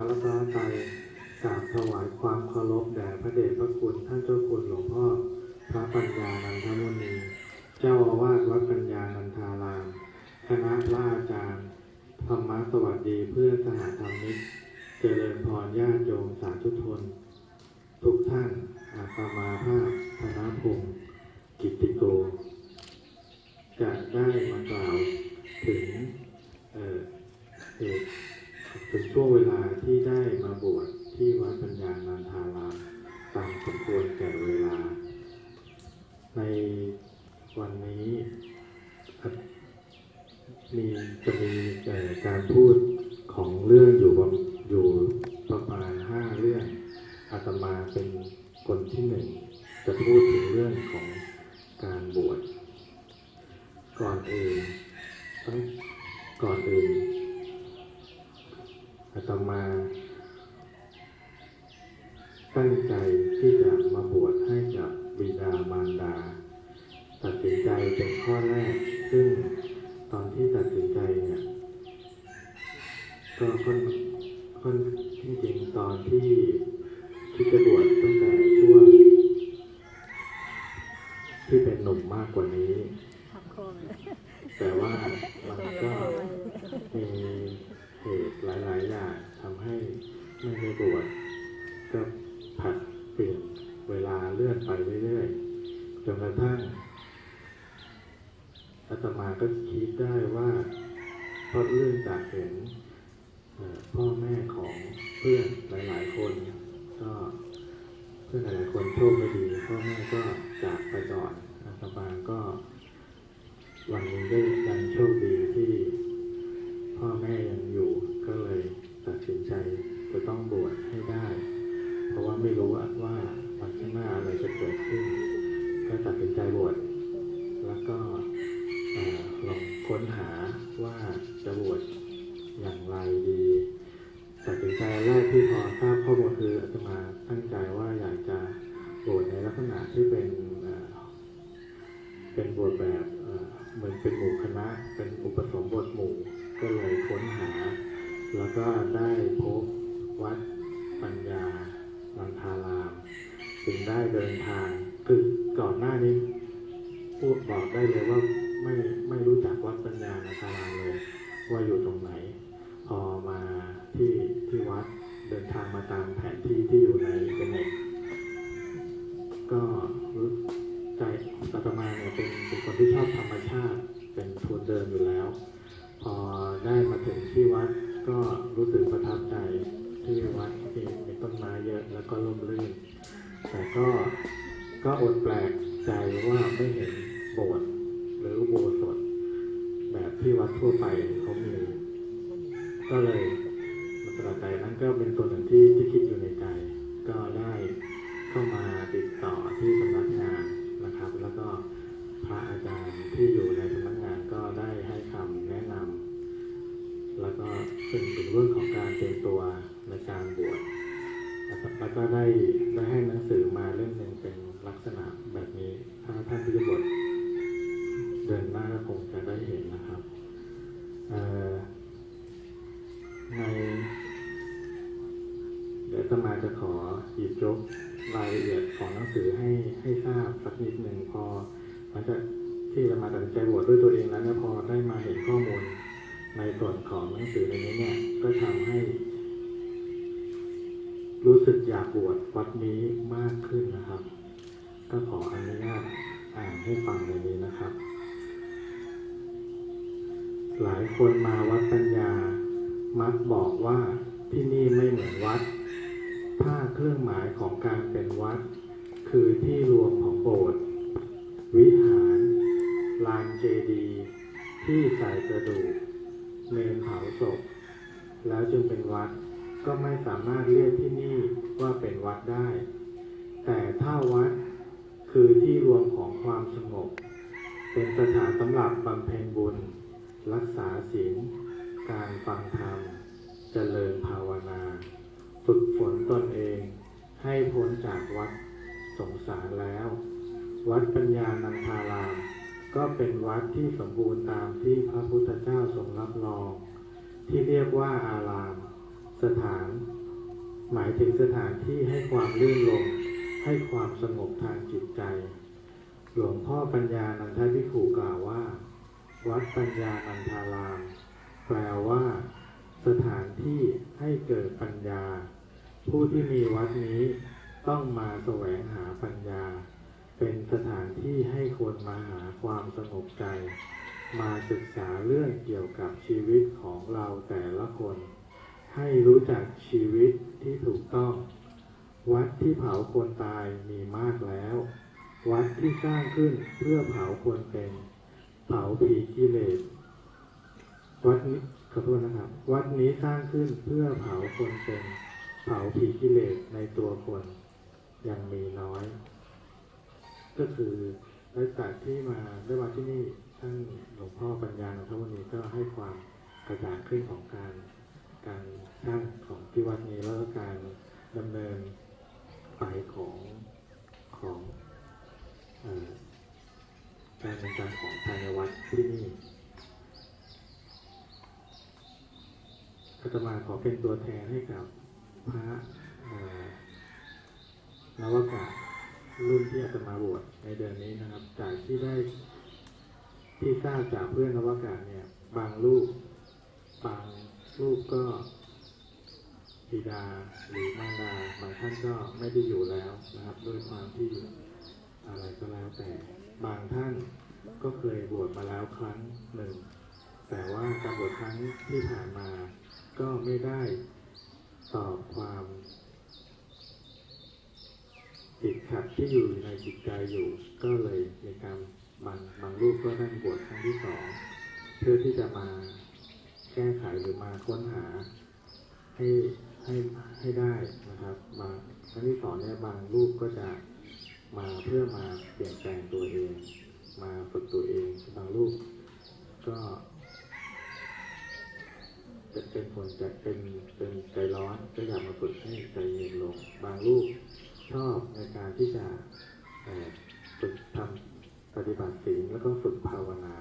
รัตนตรัยกราบถวายความเคารพแด่พระเดชพระคุณท่านเจ้าคุณหลวงพ่อ พระปัญญานันทมุนี เจ้าอาวาสวัดปัญญานันทาราม คณะพระอาจารย์ ธรรมสวัสดีเพื่อสหธรรมิก เจริญพรญาติโยมสาธุชน ทุกท่านอาตมาภาพธนพงศ์กิตติโก จะได้มากล่าวถึงเอ่อเหตุถึงช่วงเวลาที่ได้มาบวชที่วัดปัญญานันทารามตามสมควรแก่เวลา ในวันนี้ครับ มีจะมีเอ่การพูดของเรื่องอยู่ประอยู่ประมาณห้าเรื่องอาตมาเป็นคนที่หนึ่งจะพูดถึงเรื่องของการบวชก่อนอื่นทั้งก่อนอื่นอาตมา ตั้งใจที่จะมาบวชให้กับบิดามารดา ตัดสินใจเป็นข้อแรก ซึ่งตอนที่ตัดสินใจเนี่ยก็ค่อนค่อนจริงๆตอนที่ที่จะบวชตั้งแต่ช่วงที่เป็นหนุ่มมากกว่านี้ แต่ว่ามันก็มีเหตุหลายๆอย่างทำให้ไม่ได้บวชก็ผัดเปลี่ยนเวลาเลื่อนไปเรื่อยๆจนกระทั่ง อาตมาก็คิดได้ว่าเพราะเรื่องจากเห็นพ่อแม่ของเพื่อนหลาย ๆ คนก็เพื่อนหลายๆคนโชคไม่ดีพ่อแม่ก็จากไปก่อนอาตมาก็วันนี้ได้ดันโชคดีท ใจแรกที่พอทราบข้อมูลคืออาตมาตั้งใจว่าอยากจะบวชในลักษณะที่เป็นเป็นบทแบบเหมือนเป็นหมู่คณะ เป็นอุปสมบทหมู่ก็เลยค้นหา แล้วก็ได้พบวัดปัญญาลันทารามจึงได้เดินทางคือก่อนหน้านี้พูดบอกได้เลยว่าไม่ไม่รู้จักวัดปัญญาลันทารามเลย ว่าอยู่ตรงไหน เดินทางมาตามแผนที่ที่อยู่ในเทอร์เน็ตก็รู้ใจอาตมาเนี่ยเป็นเป็นคนที่ชอบธรรมชาติ เป็นทุนเดินอยู่แล้ว พอได้มาถึงที่วัดก็รู้สึกประทับใจที่วัดมีมีต้นไม้เยอะแล้วก็ร่มรื่น แต่ก็ก็อดแปลกใจว่าไม่เห็นโบสถ์หรือโบสถ์แบบที่วัดทั่วไปเขามี ก็เลย ประหลาดใจนั่นก็เป็นตัวหนึ่งที่ที่คิดอยู่ในใจ ก็ได้เข้ามาติดต่อที่สำนักงานนะครับ แล้วก็พระอาจารย์ที่อยู่ในสำนักงานก็ได้ให้คำแนะนำแล้วก็เป็นถึงเรื่องของการเตรียมตัวในการบวชนะครับแล้วก็ได้ได้ให้หนังสือมาเล่มหนึ่งเป็นลักษณะแบบนี้ ถ้าท่านที่จะบวชเดินหน้าก็คงจะได้เห็นนะครับใน ตมาจะขอหยิบยกรายละเอียดของหนังสือให้ให้ทราบสักนิดหนึ่งพอหลังจากที่อาตมาตัดใจบวชด้วยตัวเองแล้วเนี่ยพอได้มาเห็นข้อมูล ในส่วนของหนังสือในนี้เนี่ยก็ทำให้ รู้สึกอยากบวชวัดนี้มากขึ้นนะครับ ก็ขออนุญาตอ่านให้ฟังในนี้นะครับ หลายคนมาวัดปัญญา มักบอกว่าที่นี่ไม่เหมือนวัด ถ้าเครื่องหมายของการเป็นวัด คือที่รวมของโบสถ์วิหาร ลานเจดีย์ที่ใส่กระดูกเมนเผาศพ แล้วจึงเป็นวัดก็ไม่สามารถเรียกที่นี่ว่าเป็นวัดได้ แต่ถ้าวัดคือที่รวมของความสงบ เป็นสถานสำหรับบำเพ็ญบุญ รักษาศีล การฟังธรรม เจริญภาวนา ฝึกฝนตนเอง ให้พ้นจากวัดสงสารแล้ว วัดปัญญานันทารามก็เป็นวัดที่สมบูรณ์ตามที่พระพุทธเจ้าทรงรับรอง ที่เรียกว่าอาราม สถาน หมายถึงสถานที่ให้ความลื่นลมให้ความสงบทางจิตใจ หลวงพ่อปัญญานันทภิขุกล่าวว่า วัดปัญญานันทาราม แปลว่า สถานที่ให้เกิดปัญญา ผู้ที่มีวัดนี้ต้องมาแสวงหาปัญญา เป็นสถานที่ให้คนมาหาความสงบใจ มาศึกษาเรื่องเกี่ยวกับชีวิตของเราแต่ละคน ให้รู้จักชีวิตที่ถูกต้อง วัดที่เผาคนตายมีมากแล้ว วัดที่สร้างขึ้นเพื่อเผาคนเป็น เผาผีกิเลสวัดนี้ขอโทษนะครับ วัดนี้สร้างขึ้นเพื่อเผาคนเป็น ผาผีกิเลสในตัวคนยังมีน้อย ก็คือหลังจากที่มาได้มาที่นี่ท่านหลวงพ่อปัญญาทัวันนี้ก็ให้ความกระจ่างขึ้นของการการสร้างของที่วัดนี้แล้วก็การดำเนินไปของของอการดำเนินการของภายในวัดที่นี่อาตมาขอเป็นตัวแทนให้กับ พระนวากาศรุ่นที่อาตมาบวชในเดือนนี้นะครับ จากที่ได้ที่ทราบจากเพื่อนนวากาศเนี่ย บางลูกบางลูกก็บิดาหรือมารดาบางท่านก็ไม่ได้อยู่แล้วนะครับด้วยความที่อะไรก็แล้วแต่บางท่านก็เคยบวชมาแล้วครั้งหนึ่ง แต่ว่าการบวชครั้งที่ผ่านมาก็ไม่ได้ตอบความ ติด ขัดที่อยู่ในจิตใจอยู่ ก็เลยมีการบางบางรูปก็นั่งบวชครั้งที่สองเพื่อที่จะมาแก้ไขหรือมาค้นหา ให้ให้ให้ได้นะครับ มาครั้งที่สองเนี่ยบางรูปก็จะมาเพื่อมาเปลี่ยนแปลงตัวเอง มาฝึกตัวเอง บางรูปก็ จะเป็นผลจะเป็นเป็นใจร้อนก็อยากมาฝึกให้ใจเย็นลง บางรูป ชอบในการที่จะฝึกทำปฏิบัติศีลแล้วก็ฝึกภาวนา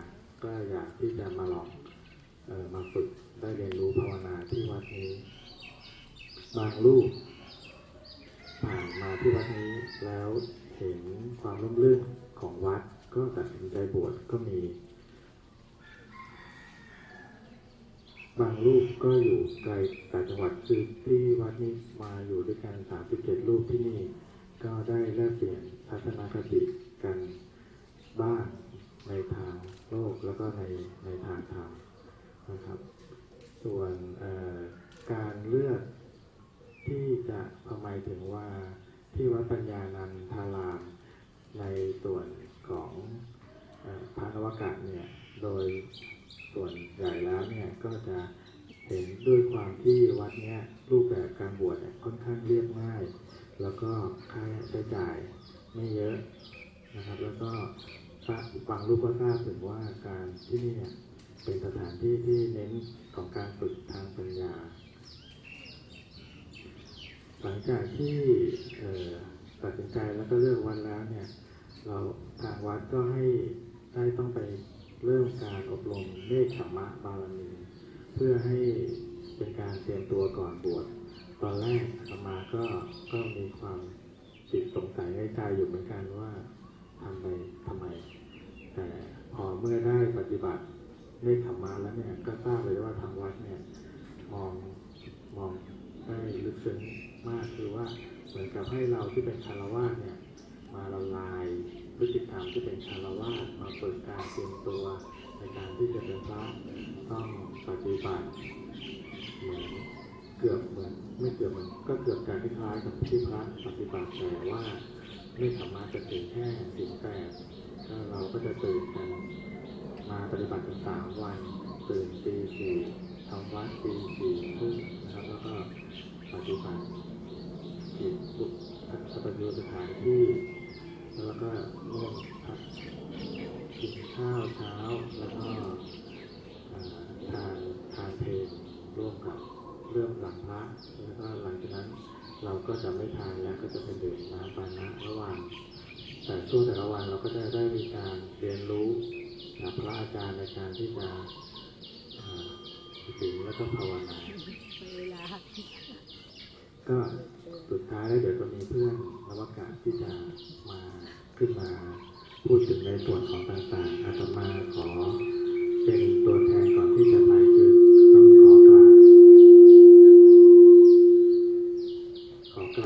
ก็อยากที่จะมาลองออมาฝึกได้เรียนรู้ภาวนาที่วัดนี้ บางรูปผ่านมาที่วัดนี้แล้วเห็นความร่มรื่นของวัดก็ตัดสินใจบวชก็มี บางรูป ก็อยู่ไกลต่างจังหวัดคือที่วัดนี้มาอยู่ด้วยกัน 37 รูปที่นี่ ก็ได้แลกเปลี่ยนทัศนคติกันบ้างในทางโลกแล้วก็ในในทางธรรมนะครับ ส่วนการเลือกที่จะทำไมถึงว่าที่วัดปัญญานันทาราม ในส่วนของอพระนวากะเนี่ยโดยส่วนใหญ่แล้วเนี่ยก็จะ เห็นด้วยความที่วัดเนี้ยรูปแบบการบวชค่อนข้างเรียบง่าย แล้วก็ค่าใช้จ่ายไม่เยอะนะครับ แล้วก็ทราบบางรูปก็ทราบถึงว่าการที่นี่เนี่ยเป็นสถานที่ที่เน้นของการฝึกทางปัญญา หลังจากที่ตัดสินใจแล้วก็เลือกวันแล้วเนี่ยเราทางวัดก็ให้ได้ต้องไปเริ่มการอบรมเนคขมมะบารมี เพื่อให้เป็นการเตรียมตัวก่อนบวชตอนแรกอามาก็ก็มีความติดสงสัยในใจอยู่เหมือนกันว่าทำไปทำไม แต่พอเมื่อได้ปฏิบัติเนคขมมะแล้วเนี่ยก็ทราบเลยว่าทางวัดเนี่ยมองมองได้ลึกซึ้งมากคือว่าเหมือนกับให้เราที่เป็นคารวะเนี่ยมาละลายพฤติกรรมที่เป็นคารวะมาเปิดการเตรียมตัวในการที่จะเป็นพระต้อง ปฏิบัติเหมือนเกือบเหมือนไม่เกือบเหมือนก็เกือบการคล้ายๆกับที่พระปฏิบัติแต่ว่าไม่สามารถจะถึงแค่ถึงแปดเราก็จะตื่นกันมาปฏิบัติกันสามวันตื่นตีสี่ทำวัดตีสี่ครึ่งนะครับ แล้วก็ปฏิบัติกิจบุกสถานสถานที่ แล้วก็ร่วมพักกินข้าวเช้าแล้วก็ ทานทานเพลงร่วมกับเริ่มหลังพระแล้วก็หลังจากนั้นเราก็จะไม่ทานแล้วก็จะเป็นเดื่มน้ำปานะระหว่างแต่ช่วงแต่ละวันเราก็จะได้มีการเรียนรู้จากพระอาจารย์ในการที่จะเอ่อศีลแล้วก็ภาวนาก็สุดท้ายแล้วเดี๋ยวจะมีเพื่อนนวกาศที่จะมาขึ้นมาพูดถึงในส่วนของต่างๆอาตมาขอ เป็นตัวแทนก่อนที่จะไป